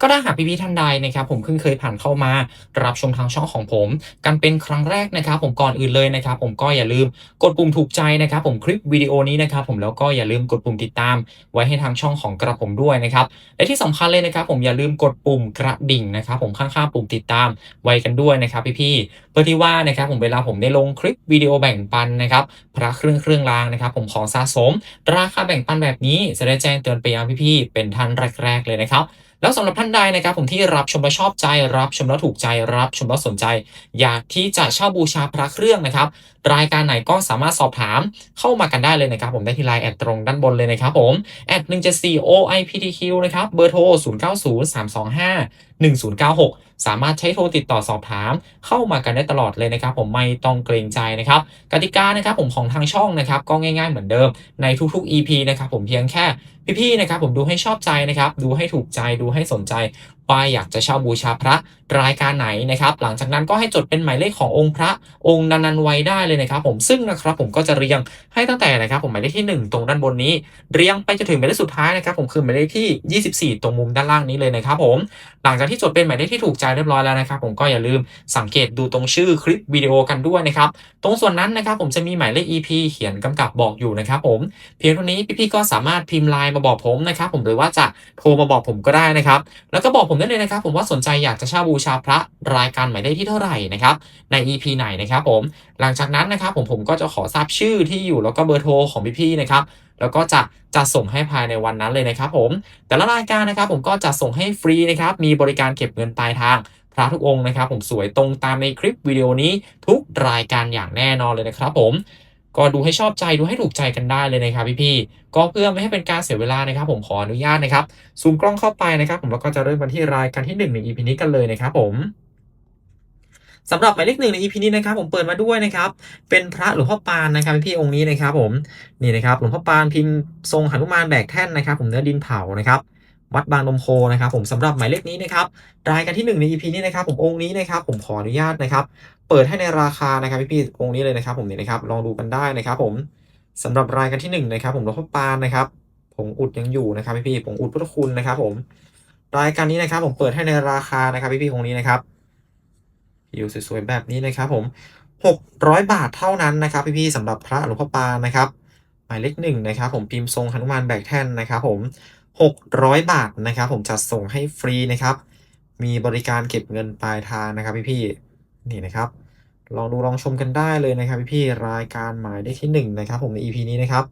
ก็ถ้าหากพี่ๆท่านใดนะครับผมเพิ่งเคยผ่านเข้ามารับชมทางช่องของผม กันเป็นครั้งแรกนะครับผมก่อนอื่นเลยนะครับผมก็อย่าลืมกดปุ่มถูกใจนะครับผมคลิปวิดีโอนี้นะครับผมแล้วก็อย่าลืมกดปุ่มติดตาม ไว้ให้ทางช่องของกระผมด้วยนะครับและที่สำคัญเลยนะครับผมอย่าลืมกดปุ่มกระดิ่งนะครับผมข้างๆปุ่มติดตามไว้กันด้วยนะครับพี่ๆเพื่อที่ว่านะครับผมเวลาผมได้ลงคลิปวิดีโอแบ่งปันนะครับพระเครื่องเครื่องรางนะครับผมของสะสม ราคาแบ่งปันแบบนี้จะได้แจ้งเตือนไปยังพี่ๆเป็นท่านแรก ๆ เลยนะครับ แล้วสำหรับท่านใดนะครับผมที่รับชมแล้วชอบใจรับชมแล้วถูกใจรับชมแล้วสนใจ อยากที่จะเช่าบูชาพระเครื่องนะครับ รายการไหนก็สามารถสอบถามเข้ามากันได้เลยนะครับ ผมได้ที่ไลน์แอดตรงด้านบนเลยนะครับผมแอด174 OIPTQ นะครับเบอร์โทร 090325 1096 สามารถใช้โทรติดต่อสอบถาม เข้ามากันได้ตลอดเลยนะครับ ผมไม่ต้องเกรงใจนะครับกติกานะครับผมของทางช่องนะครับก็ง่ายๆเหมือนเดิมในทุกๆ EP นะครับผมเพียงแค่พี่ๆนะครับผมดูให้ชอบใจนะครับดูให้ถูกใจดูให้สนใจ ว่าอยากจะเช่าบูชาพระรายการไหนนะครับ หลังจากนั้นก็ให้จดเป็นหมายเลขขององค์พระองค์นั้นๆไว้ได้เลยนะครับ ผมซึ่งนะครับผมก็จะเรียงให้ตั้งแต่นะครับ ผมหมายเลขที่ 1 ตรงด้านบนนี้ เรียงไปจนถึงหมายเลขสุดท้ายนะครับ ผมคือหมายเลขที่ 24 ตรงมุมด้านล่างนี้เลยนะครับ ผม หลังจากที่จดเป็นหมายเลขที่ถูกใจเรียบร้อยแล้วนะครับ ผมก็อย่าลืมสังเกตดูตรงชื่อคลิปวิดีโอกันด้วยนะครับตรงส่วนนั้นนะครับ ผมจะมีหมายเลข EP เขียนกำกับบอกอยู่นะครับผมเพียงเท่านี้พี่ๆก็สามารถพิมพ์ไลน์มาบอกผมนะครับผมหรือว่าจะโทรมาบอกผมก็ได้นะครับแล้วก็บอกผมได้เลยนะครับ ผมว่าสนใจอยากจะเช่าบูชาพระรายการหมายเลขที่เท่าไหร่นะครับใน EP ไหนนะครับผมหลังจากนั้นนะครับผมผมก็จะขอทราบชื่อที่อยู่แล้วก็เบอร์โทรของพี่ๆนะครับแล้วก็จะจะส่งให้ภายในวันนั้นเลยนะครับผมแต่ละรายการนะครับผมก็จะส่งให้ฟรีนะครับมีบริการเก็บเงินปลายทางพระทุกองค์นะครับ ผมสวยตรงตามในคลิปวิดีโอนี้ทุกรายการอย่างแน่นอนเลยนะครับผม ก็ดูให้ชอบใจดูให้ถูกใจกันได้เลยนะครับพี่ๆก็เพื่อไม่ให้เป็นการเสียเวลานะครับ ผมขออนุญาตนะครับซูมกล้องเข้าไปนะครับ ผมแล้วก็จะเริ่มกันที่รายการที่1ใน EP นี้กันเลยนะครับผมสำหรับหมายเลขหนึ่งใน EP นี้นะครับผมเปิดมาด้วยนะครับเป็นพระหลวงพ่อปานนะครับพี่องค์นี้นะครับผมนี่นะครับหลวงพ่อปานพิมพ์ทรงหนุมานแบกแท่นนะครับ ผมเนื้อดินเผานะครับ วัดบางนมโคนะครับผมสำหรับหมายเลขนี้นะครับรายการที่ 1 ใน EP นี้นะครับ ผมองค์นี้นะครับ ผมขออนุญาตนะครับ เปิดให้ในราคานะครับพี่ๆองค์นี้เลยนะครับ ผมนี่นะครับลองดูกันได้นะครับ ผมสำหรับรายการที่1นะครับ ผมหลวงพ่อปานนะครับผงอุดยังอยู่นะครับพี่ๆผงอุดพุทธคุณนะครับ ผมรายการนี้นะครับ ผมเปิดให้ในราคานะครับพี่ๆองค์นี้นะครับผิวสวยๆแบบนี้นะครับ ผม600 บาทเท่านั้นนะครับ พี่ๆสำหรับพระหลวงพ่อปานนะครับ หมายเลขหนึ่งนะครับ ผมพิมพ์ทรงหนุมานแบกแท่นนะครับ ผม 600 บาทนะครับ ผมจัดส่งให้ฟรีนะครับ มีบริการเก็บเงินปลายทางนะครับพี่ๆนี่นะครับ ลองดูลองชมกันได้เลยนะครับพี่ๆรายการหมายเลขที่ 1 นะครับ ผมใน EP นี้นะครับ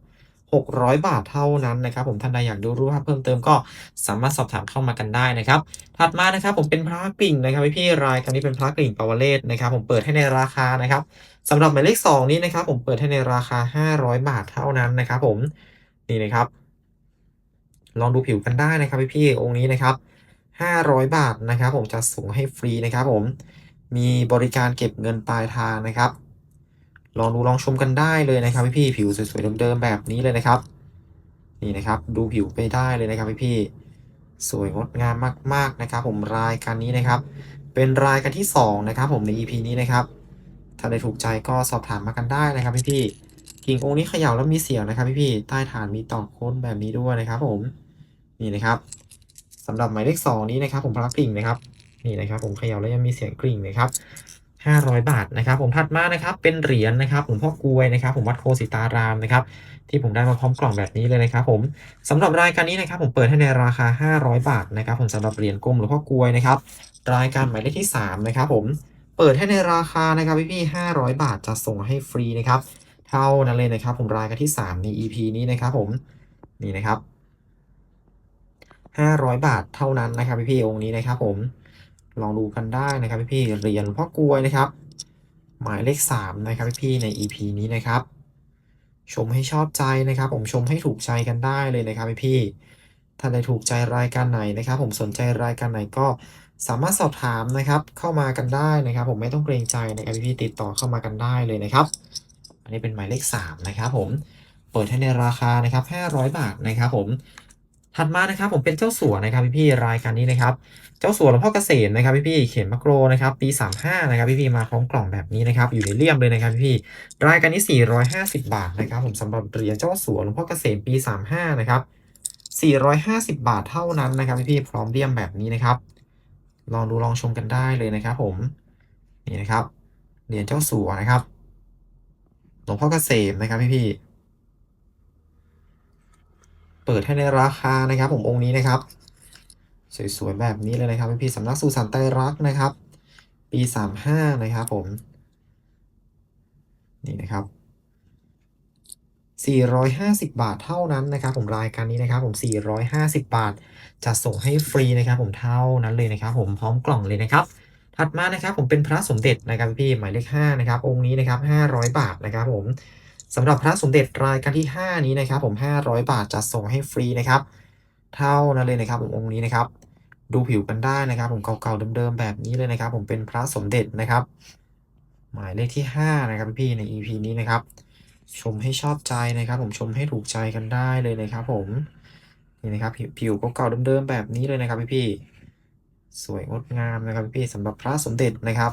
600 บาทเท่านั้นนะครับ ผมท่านใดอยากดูรูปภาพเพิ่มเติมก็สามารถสอบถามเข้ามากันได้นะครับ ถัดมานะครับผมเป็นพระกลิ่งนะครับพี่ๆรายการนี้เป็นพระกลิ่งปาวเลศนะครับ ผมเปิดให้ในราคานะครับสำหรับหมายเลข 2 นี้นะครับ ผมเปิดให้ในราคา 500 บาทเท่านั้นนะครับ ผมนี่นะครับ ลองดูผิวกันได้นะครับพี่ๆองค์นี้นะครับ 500 บาทนะครับ ผมจะส่งให้ฟรีนะครับ ผมมีบริการเก็บเงินปลายทางนะครับ ลองดูลองชมกันได้เลยนะครับพี่ๆผิวสวยๆเดิมๆแบบนี้เลยนะครับ นี่นะครับดูผิวไปได้เลยนะครับพี่ๆสวยงดงามมาก ๆนะครับ ผมรายการนี้นะครับ เป็นรายการที่สองนะครับ ผมใน EP นี้นะครับ ถ้าได้ถูกใจก็สอบถามมากันได้นะครับพี่ๆกิ่งองค์นี้เขย่าแล้วมีเสียงนะครับพี่ๆใต้ฐานมีตอกโค้นแบบนี้ด้วยนะครับผม นี่นะครับสำหรับหมายเลขสองนี้นะครับ ผมพลักกลิ่งนะครับนี่นะครับ ผมเขย่าแล้วยังมีเสียงกริ่งนะครับ500 บาทนะครับ ผมถัดมานะครับ เป็นเหรียญนะครับหลวงพ่อกลวยนะครับ ผมวัดโคสิตารามนะครับ ที่ผมได้มาพร้อมกล่องแบบนี้เลยนะครับ ผมสำหรับรายการนี้นะครับ ผมเปิดให้ในราคา 500 บาทนะครับ ผมสำหรับเหรียญกลมหลวงพ่อกลวยนะครับ รายการหมายเลขที่ 3 นะครับ ผมเปิดให้ในราคานะครับพี่ๆ500 บาทจะส่งให้ฟรีนะครับ เท่านั้นเลยนะครับ ผมรายการที่ 3 ใน EP นี้นะครับ ผมนี่นะครับ 500 บาทเท่านั้นนะครับพี่ๆองค์นี้นะครับผมลองดูกันได้นะครับพี่ๆเหรียญพ่อกลวยนะครับ หมายเลข 3 นะครับพี่ๆใน EP นี้นะครับ ชมให้ชอบใจนะครับ ผมชมให้ถูกใจกันได้เลยนะครับพี่ๆถ้าได้ถูกใจรายการไหนนะครับ ผมสนใจรายการไหนก็สามารถสอบถามนะครับ เข้ามากันได้นะครับ ผมไม่ต้องเกรงใจนะครับพี่ติดต่อเข้ามากันได้เลยนะครับ อันนี้เป็นหมายเลข 3 นะครับ ผมเปิดให้ในราคานะครับ 500 บาทนะครับ ผม ถัดมานะครับผมเป็นเจ้าสัวนะครับพี่ๆรายการนี้นะครับ เจ้าสัวหลวงพ่อเกษมนะครับพี่ๆเขียนมักโรนะครับปี 35นะครับพี่ๆมาพร้อมกล่องแบบนี้นะครับอยู่ในเลี่ยมเลยนะครับพี่ๆรายการนี้ 450 บาทนะครับผมสำหรับเหรียญเจ้าสัวหลวงพ่อเกษมปี 35นะครับ450 บาทเท่านั้นนะครับพี่ๆพร้อมเลี่ยมแบบนี้นะครับ ลองดูลองชมกันได้เลยนะครับ ผมนี่นะครับเหรียญเจ้าสัวนะครับหลวงพ่อเกษมนะครับพี่ๆ เปิดให้ในราคานะครับผมองค์นี้นะครับ สวยๆแบบนี้เลยนะครับพี่สำนักสุสานไตรรักนะครับ ปี35นะครับผม นี่นะครับ450 บาทเท่านั้นนะครับ ผมรายการนี้นะครับ ผม 450 บาทจะส่งให้ฟรีนะครับผมเท่านั้นเลยนะครับ ผมพร้อมกล่องเลยนะครับ ถัดมานะครับ ผมเป็นพระสมเด็จนะครับพี่หมายเลข5นะครับองค์นี้นะครับ 500 บาทนะครับผม สำหรับพระสมเด็จรายการที่ 5 นี้นะครับผม 500 บาทจะส่งให้ฟรีนะครับ เท่านั้นเลยนะครับผมองค์นี้นะครับ ดูผิวกันได้นะครับ ผมเก่าๆเดิมๆแบบนี้เลยนะครับ ผมเป็นพระสมเด็จนะครับ หมายเลขที่ 5 นะครับพี่ใน EP นี้นะครับ ชมให้ชอบใจนะครับ ผมชมให้ถูกใจกันได้เลยนะครับ ผมนี่นะครับผิวเก่าๆเดิมๆแบบนี้เลยนะครับพี่พี่ๆสวยงดงามนะครับพี่ๆสำหรับพระสมเด็จนะครับ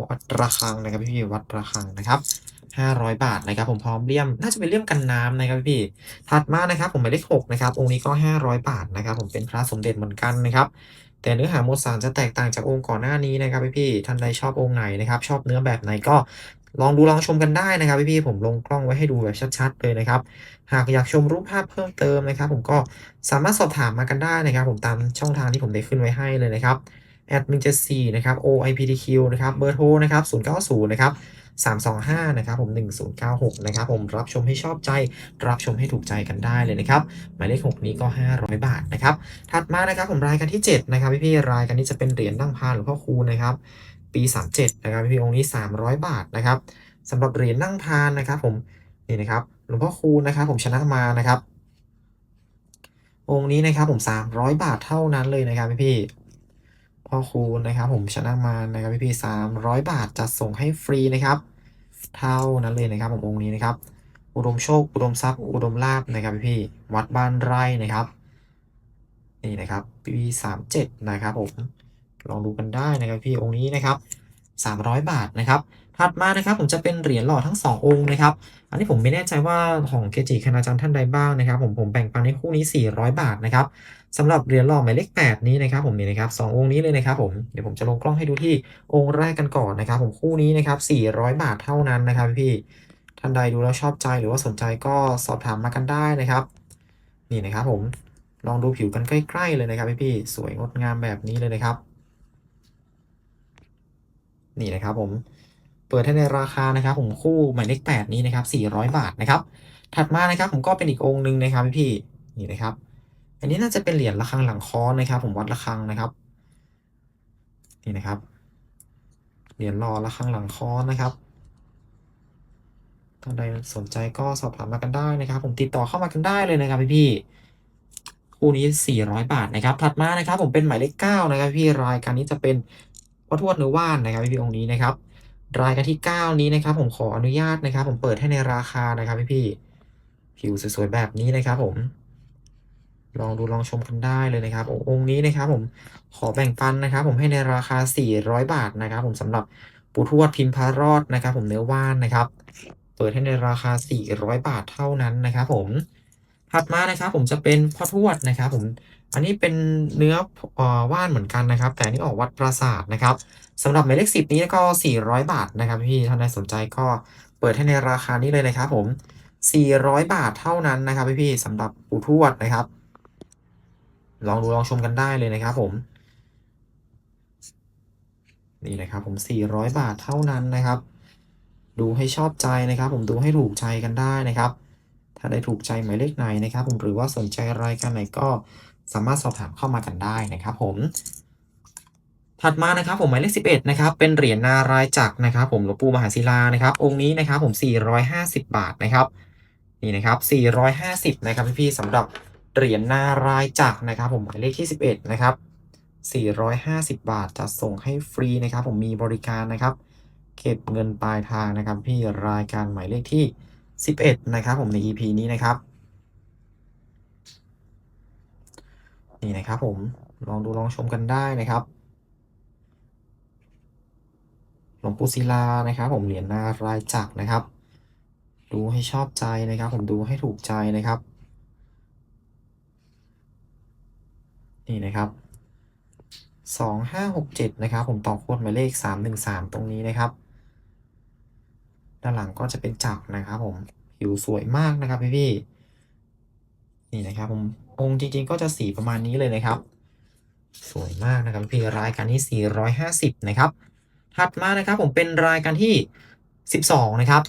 วัดระฆังนะครับพี่ๆวัดระฆังนะครับ 500 บาทนะครับผมพร้อมเลี่ยมน่าจะเป็นเลี่ยมกันน้ำนะครับพี่ถัดมานะครับผมหมายเลข6นะครับองค์นี้ก็ 500 บาทนะครับผมเป็นพระสมเด็จเหมือนกันนะครับแต่เนื้อหามวลสารจะแตกต่างจากองค์ก่อนหน้านี้นะครับพี่ท่านใดชอบองค์ไหนนะครับชอบเนื้อแบบไหนก็ลองดูลองชมกันได้นะครับพี่ๆผมลงกล้องไว้ให้ดูแบบชัดๆเลยนะครับ หากอยากชมรูปภาพเพิ่มเติมนะครับ ผมก็สามารถสอบถามมากันได้นะครับ ผมตามช่องทางที่ผมได้ขึ้นไว้ให้เลยนะครับแอดมินเจสี่นะครับ OIPTQ นะครับเบอร์โทรนะครับ090นะครับ 325 นะครับผม 1096 นะครับผมรับชมให้ชอบใจ รับชมให้ถูกใจกันได้เลยนะครับ หมายเลข 6 นี้ก็ 500 บาทนะครับ ถัดมานะครับผมรายการที่ 7 นะครับพี่ๆรายการนี้จะเป็นเหรียญนั่งพานหลวงพ่อคูณนะครับ ปี 37 นะครับพี่ๆองค์นี้ 300 บาทนะครับสำหรับเหรียญนั่งพานนะครับ ผมนี่นะครับหลวงพ่อคูณนะครับ ผมชนะมานะครับองค์นี้นะครับผม 300 บาทเท่านั้นเลยนะครับพี่ๆ พ่อคูณนะครับผมชนะมานะครับพี่ๆ300บาทจัดส่งให้ฟรีนะครับ เท่านั้นเลยนะครับผมองค์นี้นะครับ อุดมโชค อุดมทรัพย์ อุดมลาภนะครับพี่ๆวัดบ้านไร่นะครับนี่นะครับปีสามเจ็ดนะครับผมลองดูกันได้นะครับพี่องค์นี้นะครับ300บาทนะครับถัดมานะครับผมจะเป็นเหรียญหล่อทั้ง 2 องค์นะครับ อันนี้ผมไม่แน่ใจว่าของเกจิคณาจารย์ท่านใดบ้างนะครับ ผมผมแบ่งปันให้คู่นี้ 400 บาทนะครับ สำหรับเหรียญหล่อหมายเลข8นี้นะครับผมนี่นะครับสององค์นี้เลยนะครับผมเดี๋ยวผมจะลงกล้องให้ดูที่องค์แรกกันก่อนนะครับ ผมคู่นี้นะครับ400 บาทเท่านั้นนะครับพี่ๆท่านใดดูแล้วชอบใจหรือว่าสนใจก็สอบถามมากันได้นะครับ นี่นะครับผมลองดูผิวกันใกล้ๆเลยนะครับพี่ๆสวยงดงามแบบนี้เลยนะครับ นี่นะครับผมเปิดให้ในราคานะครับผมคู่หมายเลข8นี้นะครับ400 บาทนะครับ ถัดมานะครับผมก็เป็นอีกองค์หนึ่งนะครับพี่นี่นะครับ อันนี้น่าจะเป็นเหรียญระฆังหลังค้อนนะครับ ผมวัดระฆังนะครับ นี่นะครับ เหรียญรอระฆังหลังค้อนนะครับท่านใดสนใจก็สอบถามมากันได้นะครับ ผมติดต่อเข้ามากันได้เลยนะครับพี่ๆคู่นี้ 400 บาทนะครับถัดมานะครับ ผมเป็นหมายเลข9นะครับ พี่รายการนี้จะเป็นพ่อทวดเนื้อว่านนะครับพี่ๆองค์นี้นะครับ รายการที่ 9 นี้นะครับ ผมขออนุญาตนะครับ ผมเปิดให้ในราคานะครับ พี่ๆผิวสวยๆแบบนี้นะครับ ผม ลองดูลองชมกันได้เลยนะครับองค์นี้นะครับผมขอแบ่งปันนะครับ ผมให้ในราคา 400 บาทนะครับ ผมสำหรับปูทวดพิมพ์พารอดนะครับ ผมเนื้อว่านนะครับ เปิดให้ในราคา 400 บาทเท่านั้นนะครับ ผมถัดมานะครับ ผมจะเป็นพ่อทวดนะครับ ผมอันนี้เป็นเนื้ออว่านเหมือนกันนะครับ แต่อันนี้ออกวัดปราสาทนะครับสำหรับหมายเลข10นี้ก็ 400 บาทนะครับ พี่ท่านใดสนใจก็เปิดให้ในราคานี้เลยนะครับ ผม 400 บาทเท่านั้นนะครับพี่สำหรับปู่ทวดนะครับ ลองดูลองชมกันได้เลยนะครับผมนี่นะครับผม 400 บาทเท่านั้นนะครับ ดูให้ชอบใจนะครับ ผมดูให้ถูกใจกันได้นะครับ ถ้าได้ถูกใจหมายเลขไหนนะครับ ผมหรือว่าสนใจรายการไหนก็สามารถสอบถามเข้ามากันได้นะครับผม ถัดมานะครับผมหมายเลข 11 นะครับ เป็นเหรียญนารายจักรนะครับ ผมหลวงปู่มหาศิลานะครับ องค์นี้นะครับผม 450 บาทนะครับ นี่นะครับ 450 นะครับพี่ๆสำหรับ เหรียญนารายจักรนะครับ ผมหมายเลขที่ 11 นะครับ 450 บาทจะส่งให้ฟรีนะครับ ผมมีบริการนะครับ เก็บเงินปลายทางนะครับ พี่รายการหมายเลขที่ 11 นะครับ ผมใน EP นี้นะครับ นี่นะครับผมลองดูลองชมกันได้นะครับหลวงปู่ศิลานะครับ ผมเหรียญนารายจักรนะครับ ดูให้ชอบใจนะครับ ผมดูให้ถูกใจนะครับ นี่นะครับสองห้าหกเจ็ดนะครับ ผมต่อโคดหมายเลขสามหนึ่งสามตรงนี้นะครับ ด้านหลังก็จะเป็นจักรนะครับ ผมผิวสวยมากนะครับพี่พี่นี่นะครับ ผมองค์จริง ๆ ก็จะสีประมาณนี้เลยนะครับ สวยมากนะครับพี่รายการที่450นะครับถัดมานะครับ ผมเป็นรายการที่12นะครับ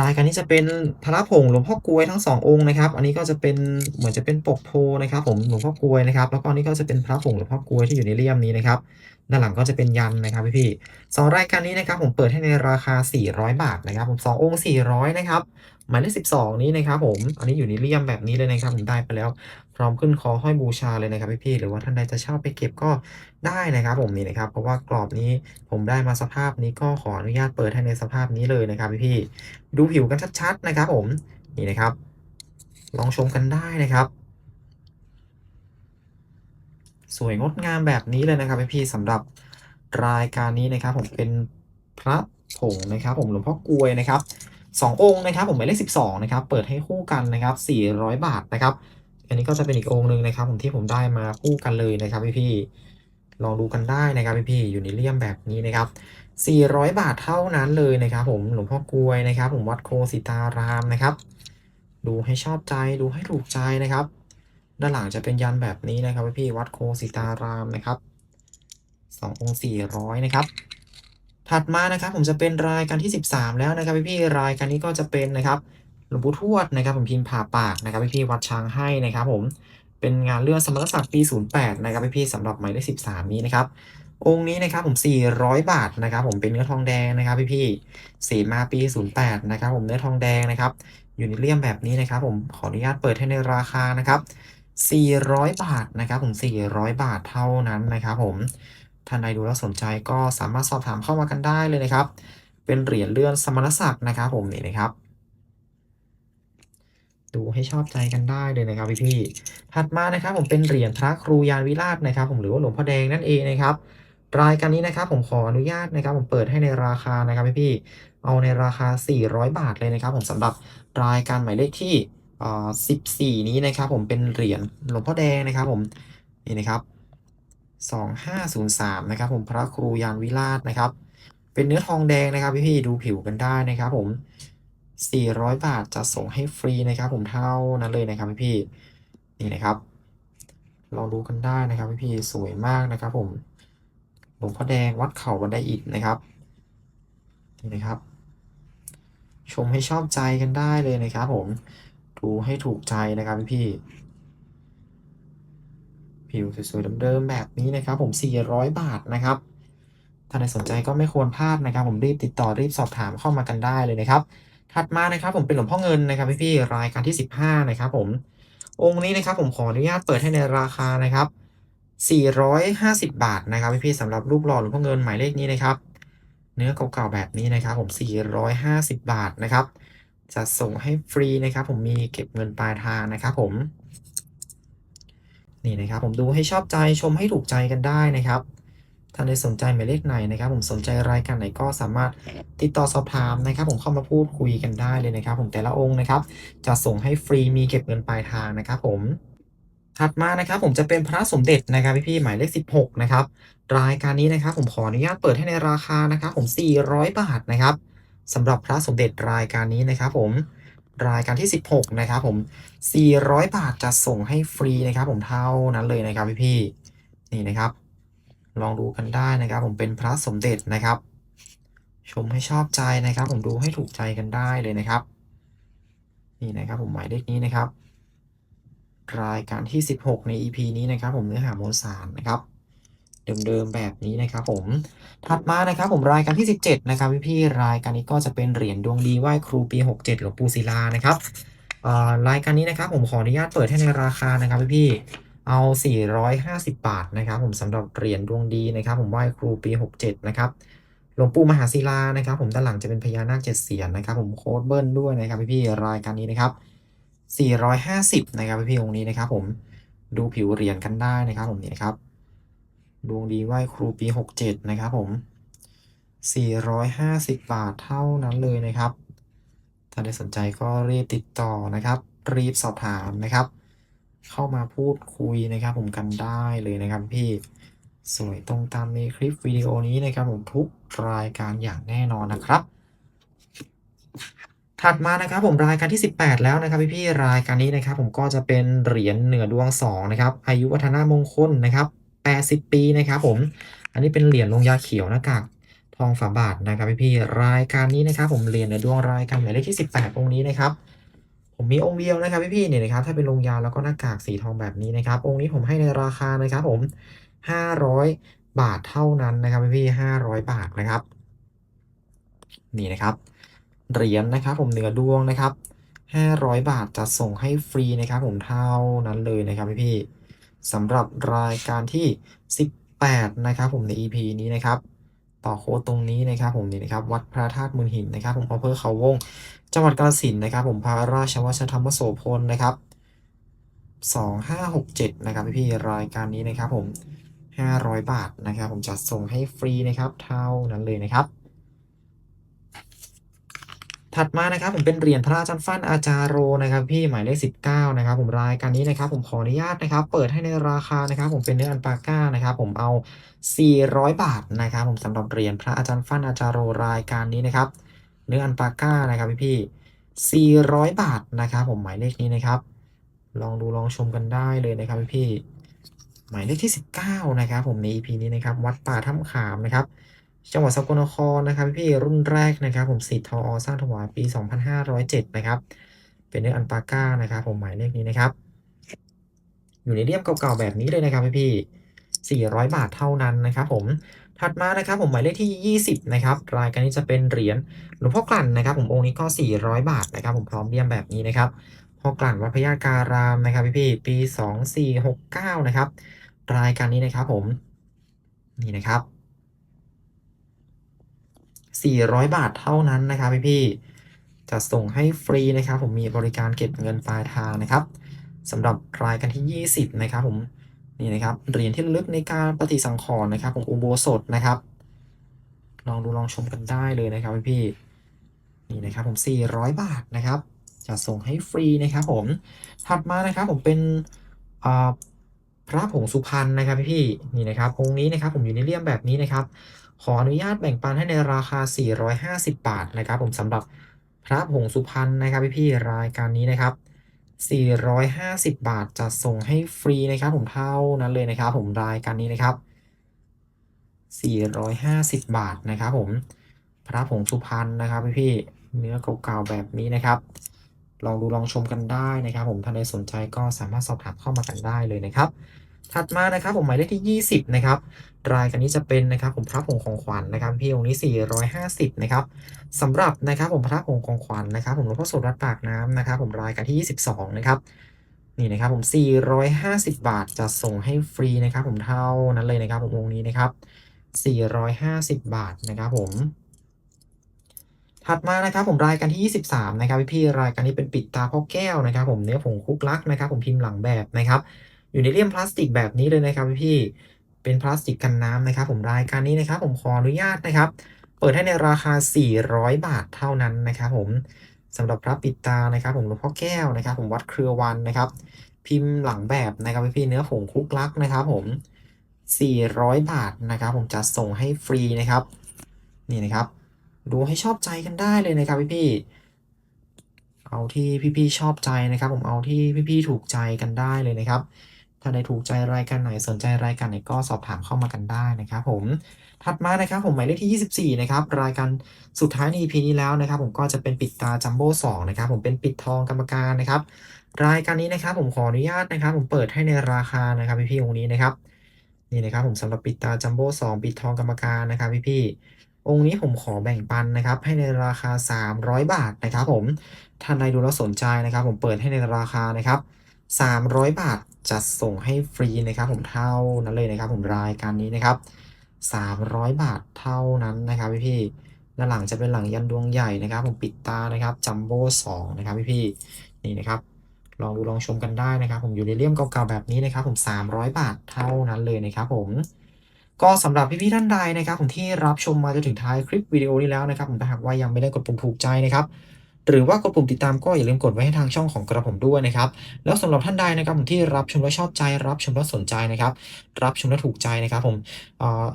รายการนี้จะเป็นพระผงหลวงพ่อกลวยทั้งสององค์นะครับ อันนี้ก็จะเป็นเหมือนจะเป็นปกโพนะครับ ผมหลวงพ่อกลวยนะครับ แล้วก็นี้ก็จะเป็นพระผงหลวงพ่อกลวยที่อยู่ในเลี่ยมนี้นะครับ ด้านหลังก็จะเป็นยันนะครับพี่พี่ๆสองรายการนี้นะครับ ผมเปิดให้ในราคา 400 บาทนะครับ ผมสององค์400นะครับ หมายเลข12นี้นะครับผม อันนี้อยู่ในเลี่ยมแบบนี้เลยนะครับผมได้ไปแล้ว พร้อมขึ้นคอห้อยบูชาเลยนะครับพี่ๆหรือว่าท่านใดจะเช่าไปเก็บก็ได้นะครับผมนี่นะครับ เพราะว่ากรอบนี้ผมได้มาสภาพนี้ก็ขออนุญาตเปิดให้ในสภาพนี้เลยนะครับพี่ๆดูผิวกันชัดๆนะครับผมนี่นะครับ ลองชมกันได้นะครับ สวยงดงามแบบนี้เลยนะครับพี่ๆสำหรับรายการนี้นะครับ ผมเป็นพระผงนะครับ ผมหลวงพ่อกลวยนะครับ สององค์นะครับผมหมายเลข 12 นะครับ เปิดให้คู่กันนะครับ 400 บาทนะครับ อันนี้ก็จะเป็นอีกองค์หนึ่งนะครับ ผมที่ผมได้มาคู่กันเลยนะครับพี่ๆลองดูกันได้นะครับพี่ๆอยู่ในเลี่ยมแบบนี้นะครับ400 บาทเท่านั้นเลยนะครับ ผมหลวงพ่อกลวยนะครับ ผมวัดโคสิตารามนะครับ ดูให้ชอบใจดูให้ถูกใจนะครับ ด้านหลังจะเป็นยันแบบนี้นะครับพี่ๆวัดโคสิตารามนะครับสององค์สี่ร้อยนะครับ ถัดมานะครับผมจะเป็นรายการที่ 13 แล้วนะครับพี่ๆรายการนี้ก็จะเป็นนะครับหลวงปู่ทวดนะครับผมพิมพ์ผ่าปากนะครับพี่ๆวัดช้างให้นะครับผมเป็นงานเรื่องสมณศักดิ์ปี 08 นะครับพี่ๆสำหรับหมายเลข13 นี้นะครับองค์นี้นะครับผม 400 บาทนะครับผมเป็นเนื้อทองแดงนะครับพี่ๆสีมาปี 08 นะครับผมเนื้อทองแดงนะครับอยู่ในเลี่ยมแบบนี้นะครับผมขออนุญาตเปิดให้ในราคานะครับ400 บาทนะครับผม 400 บาทเท่านั้นนะครับผม ท่านใดดูแล้วสนใจก็สามารถสอบถามเข้ามากันได้เลยนะครับ เป็นเหรียญเลื่อนสมณศักดิ์นะครับผมนี่นะครับ ดูให้ชอบใจกันได้เลยนะครับพี่ๆถัดมานะครับผมเป็นเหรียญพระครูยานวิราชนะครับ ผมหรือว่าหลวงพ่อแดงนั่นเองนะครับรายการนี้นะครับผมขออนุญาตนะครับ ผมเปิดให้ในราคานะครับพี่ๆเอาในราคา 400 บาทเลยนะครับ ผมสำหรับรายการหมายเลขที่อ่อ14 นี้นะครับ ผมเป็นเหรียญหลวงพ่อแดงนะครับ ผมนี่นะครับ 2503 นะครับผมพระครูยานวิราชนะครับ เป็นเนื้อทองแดงนะครับพี่ๆดูผิวกันได้นะครับผม 400 บาทจะส่งให้ฟรีนะครับผมเท่านั้นเลยนะครับพี่ๆนี่นะครับลองดูกันได้นะครับพี่ๆสวยมากนะครับผมหลวงพ่อแดงวัดเขาบันไดอิฐนะครับนี่นะครับ ชมให้ชอบใจกันได้เลยนะครับผมดูให้ถูกใจนะครับพี่ๆ ผิวสวยๆเดิมๆแบบนี้นะครับ ผม 400 บาทนะครับ ถ้าใครสนใจก็ไม่ควรพลาดนะครับ ผมรีบติดต่อรีบสอบถามเข้ามากันได้เลยนะครับ ถัดมานะครับ ผมเป็นหลวงพ่อเงินนะครับพี่ๆรายการที่ 15 นะครับ ผมองค์นี้นะครับ ผมขออนุญาตเปิดให้ในราคานะครับ 450 บาทนะครับพี่ๆสำหรับรูปหล่อหลวงพ่อเงินหมายเลขนี้นะครับ เนื้อเก่าๆแบบนี้นะครับ ผม 450 บาทนะครับจะส่งให้ฟรีนะครับ ผมมีเก็บเงินปลายทางนะครับ ผม นี่นะครับผมดูให้ชอบใจชมให้ถูกใจกันได้นะครับท่านใดสนใจหมายเลขไหนนะครับ ผมสนใจรายการไหนก็สามารถติดต่อสอบถามนะครับ ผมเข้ามาพูดคุยกันได้เลยนะครับ ผมแต่ละองค์นะครับ จะส่งให้ฟรีมีเก็บเงินปลายทางนะครับผมถัดมานะครับ ผมจะเป็นพระสมเด็จนะครับพี่ๆหมายเลข 16 นะครับ รายการนี้นะครับ ผมขออนุญาตเปิดให้ในราคานะครับ ผม 400 บาทนะครับสำหรับพระสมเด็จรายการนี้นะครับ ผม รายการที่ 16 นะครับผม 400 บาทจะส่งให้ฟรีนะครับผมเท่านั้นเลยนะครับพี่ๆนี่นะครับ ลองดูกันได้นะครับ ผมเป็นพระสมเด็จนะครับ ชมให้ชอบใจนะครับ ผมดูให้ถูกใจกันได้เลยนะครับ นี่นะครับผมหมายเลขนี้นะครับ รายการที่ 16 ใน EP นี้นะครับ ผมเนื้อหาโมสารนะครับ เดิมๆแบบนี้นะครับผม ถัดมานะครับผมรายการที่ 17 นะครับพี่ๆรายการนี้ก็จะเป็นเหรียญดวงดีไหว้ครูปี 67 หลวงปู่ศิลานะครับรายการนี้นะครับผมขออนุญาตเปิดให้ในราคานะครับพี่ๆเอา 450 บาทนะครับผมสำหรับเหรียญดวงดีนะครับ ผมไหว้ครูปี 67 นะครับหลวงปู่มหาศิลานะครับ ผมด้านหลังจะเป็นพญานาคเจ็ดเสียนนะครับ ผมโค้ดเบิ้ลด้วยนะครับพี่ๆรายการนี้นะครับ 450 นะครับพี่ๆองค์นี้นะครับ ผมดูผิวเหรียญกันได้นะครับผมนี่นะครับ ดวงดีไหว้ครูปี 67 นะครับผม 450 บาทเท่านั้นเลยนะครับ ถ้าได้สนใจก็รีบติดต่อนะครับ รีบสอบถามนะครับ เข้ามาพูดคุยนะครับ ผมกันได้เลยนะครับพี่สวยตรงตามในคลิปวิดีโอนี้นะครับผมทุกรายการอย่างแน่นอนนะครับ ถัดมานะครับผมรายการที่ 18 แล้วนะครับพี่ๆรายการนี้นะครับ ผมก็จะเป็นเหรียญเหนือดวง2นะครับอายุวัฒนามงคลนะครับ 80 ปีนะครับผม อันนี้เป็นเหรียญลงยาเขียวหน้ากากทองฝาบาทนะครับพี่ๆรายการนี้นะครับ ผมเหรียญเนือดวงรายการหมายเลขที่ 18องค์นี้นะครับ ผมมีองค์เดียวนะครับพี่ๆเนี่ยนะครับถ้าเป็นลงยาแล้วก็หน้ากากสีทองแบบนี้นะครับ องค์นี้ผมให้ในราคานะครับ ผม 500 บาทเท่านั้นนะครับพี่ๆ500 บาทนะครับ นี่นะครับเหรียญนะครับ ผมเหนือดวงนะครับ 500 บาทจะส่งให้ฟรีนะครับ ผมเท่านั้นเลยนะครับพี่ๆ สำหรับรายการที่ 18 นะครับผมใน EP นี้นะครับ ต่อโค้ดตรงนี้นะครับผมนี่นะครับ วัดพระธาตุมูลหินนะครับ ผมอำเภอเขาวง จังหวัดกาฬสินธุ์นะครับ ผมพระราชวัชธรรมโสพลนะครับ 2567 นะครับพี่ๆรายการนี้นะครับผม 500 บาทนะครับ ผมจะส่งให้ฟรีนะครับ เท่านั้นเลยนะครับ ถัดมานะครับผมเป็นเหรียญพระอาจารย์ฟันอาจารโรนะครับ พี่หมายเลข19นะครับผมรายการนี้นะครับผมขออนุญาตนะครับ เปิดให้ในราคานะครับ ผมเป็นเนื้ออันปาก้านะครับ ผมเอา 400 บาทนะครับ ผมสำหรับเหรียญพระอาจารย์ฟันอาจารโรรายการนี้นะครับ เนื้ออันปาก้านะครับพี่พี่400 บาทนะครับ ผมหมายเลขนี้นะครับ ลองดูลองชมกันได้เลยนะครับพี่พี่หมายเลขที่ 19 นะครับ ผมใน EP นี้นะครับ วัดป่าถ้ำขามนะครับ จังหวัดสกลนครนะครับพี่รุ่นแรกนะครับ ผมสิทธทอสร้างถวายปี 2507 นะครับ เป็นเนื้ออันปาก้านะครับ ผมหมายเลขนี้นะครับ อยู่ในเลี่ยมเก่าๆแบบนี้เลยนะครับพี่400 บาทเท่านั้นนะครับ ผมถัดมานะครับผมหมายเลขที่ 20 นะครับ รายการนี้จะเป็นเหรียญหลวงพ่อกลั่นนะครับ ผมองค์นี้ก็ 400 บาทนะครับ ผมพร้อมเลี่ยมแบบนี้นะครับพ่อกลั่นวัดพระยาการามนะครับพี่ๆปี 2469 นะครับ รายการนี้นะครับ ผมนี่นะครับ 400 บาทเท่านั้นนะครับพี่ๆจะส่งให้ฟรีนะครับ ผมมีบริการเก็บเงินปลายทางนะครับสำหรับรายการที่ 20 นะครับผมนี่นะครับเหรียญที่ลึกในการปฏิสังขรณ์นะครับของอุโบสถนะครับ ลองดูลองชมกันได้เลยนะครับพี่ๆนี่นะครับผม 400 บาทนะครับ จะส่งให้ฟรีนะครับผมถัดมานะครับผมเป็นอ่าพระผงสุพรรณนะครับพี่ๆนี่นะครับองค์นี้นะครับผมอยู่ในเลี่ยมแบบนี้นะครับ ขออนุญาตแบ่งปันให้ในราคา 450 บาทนะครับผมสำหรับพระผงสุพรรณนะครับพี่ๆรายการนี้นะครับ 450 บาทจะส่งให้ฟรีนะครับผมเท่านั้นเลยนะครับ ผมรายการนี้นะครับ 450 บาทนะครับผมพระผงสุพรรณนะครับพี่ๆเนื้อเก่าๆแบบนี้นะครับลองดูลองชมกันได้นะครับ ผมถ้าใครสนใจก็สามารถสอบถามเข้ามากันได้เลยนะครับ ถัดมานะครับผมหมายเลขที่ 20 นะครับรายการนี้จะเป็นนะครับผมพระผงของขวัญนะครับพี่องค์นี้ 450 นะครับสำหรับนะครับผมพระผงของขวัญนะครับ ผมหลวงพ่อโสดวัดปากน้ำนะครับ ผมรายการที่ 22 นะครับนี่นะครับผม 450 บาทจะส่งให้ฟรีนะครับ ผมเท่านั้นเลยนะครับ ผมองค์นี้นะครับ 450 บาทนะครับผมถัดมานะครับผมรายการที่ 23 นะครับพี่รายการนี้เป็นปิดตาพ่อแก้วนะครับ ผมเนื้อผงคุกลักนะครับ ผมพิมพ์หลังแบบนะครับ อยู่ในเลี่ยมพลาสติกแบบนี้เลยนะครับพี่เป็นพลาสติกกันน้ำนะครับ ผมรายการนี้นะครับผมขออนุญาตนะครับ เปิดให้ในราคา 400 บาทเท่านั้นนะครับผมสำหรับพระปิดตานะครับ ผมหลวงพ่อแก้วนะครับ ผมวัดเครือวันนะครับ พิมพ์หลังแบบนะครับพี่เนื้อผงคุกลักนะครับ ผม 400 บาทนะครับ ผมจะส่งให้ฟรีนะครับ นี่นะครับ ดูให้ชอบใจกันได้เลยนะครับพี่เอาที่พี่ๆชอบใจนะครับ ผมเอาที่พี่ๆถูกใจกันได้เลยนะครับ ถ้าใดถูกใจรายการไหนสนใจรายการไหนก็สอบถามเข้ามากันได้นะครับผมถัดมานะครับผมหมายเลขที่ 24 นะครับ รายการสุดท้ายใน EP นี้แล้วนะครับ ผมก็จะเป็นปิดตาจัมโบ้2นะครับ ผมเป็นปิดทองกรรมการนะครับ รายการนี้นะครับ ผมขออนุญาตนะครับ ผมเปิดให้ในราคานะครับพี่ๆองค์นี้นะครับนี่นะครับ ผมสำหรับปิดตาจัมโบ้2ปิดทองกรรมการนะครับพี่ๆองค์นี้ผมขอแบ่งปันนะครับ ให้ในราคา 300 บาทนะครับ ผมท่านใดดูแล้วสนใจนะครับ ผมเปิดให้ในราคานะครับ 300 บาทจะส่งให้ฟรีนะครับผมเท่านั้นเลยนะครับผมรายการนี้นะครับ 300 บาทเท่านั้นนะครับพี่ๆด้านหลังจะเป็นหลังยันดวงใหญ่นะครับ ผมปิดตานะครับจัมโบ้2นะครับพี่ๆนี่นะครับลองดูลองชมกันได้นะครับ ผมอยูเรเนียมเก่าๆแบบนี้นะครับ ผม 300 บาทเท่านั้นเลยนะครับผมก็สำหรับพี่ๆท่านใดนะครับ ผมที่รับชมมาจนถึงท้ายคลิปวิดีโอนี้แล้วนะครับ ผมถ้าหากว่ายังไม่ได้กดปุ่มถูกใจนะครับ หรือว่ากดปุ่มติดตามก็อย่าลืมกดไว้ให้ทางช่องของกระผมด้วยนะครับ แล้วสำหรับท่านใดนะครับผมที่รับชมแล้วชอบใจรับชมแล้วสนใจนะครับ รับชมแล้วถูกใจนะครับผมเอ่อ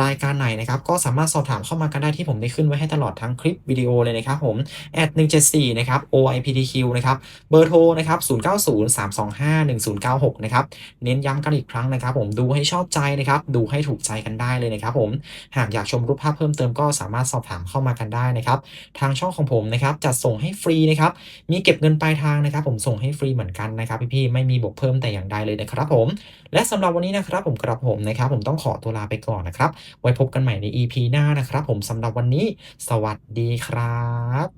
รายการไหนนะครับก็สามารถสอบถามเข้ามากันได้ที่ผมได้ขึ้นไว้ให้ตลอดทั้งคลิปวิดีโอเลยนะครับผมแอด174นะครับ OIPTQ นะครับเบอร์โทรนะครับ0903251096นะครับเน้นย้ำกันอีกครั้งนะครับ ผมดูให้ชอบใจนะครับดูให้ถูกใจกันได้เลยนะครับผมหากอยากชมรูปภาพเพิ่มเติมก็สามารถสอบถามเข้ามากันได้นะครับทางช่องของผมนะครับจัดส่งให้ฟรีนะครับมีเก็บเงินปลายทางนะครับ ผมส่งให้ฟรีเหมือนกันนะครับพี่ๆไม่มีบวกเพิ่มแต่อย่างใดเลยนะครับผมและสำหรับวันนี้นะครับผมกระผมนะครับผมต้องขอตัวลาไปก่อนนะครับไว้พบกันใหม่ใน EP หน้านะครับ ผมสำหรับวันนี้ สวัสดีครับ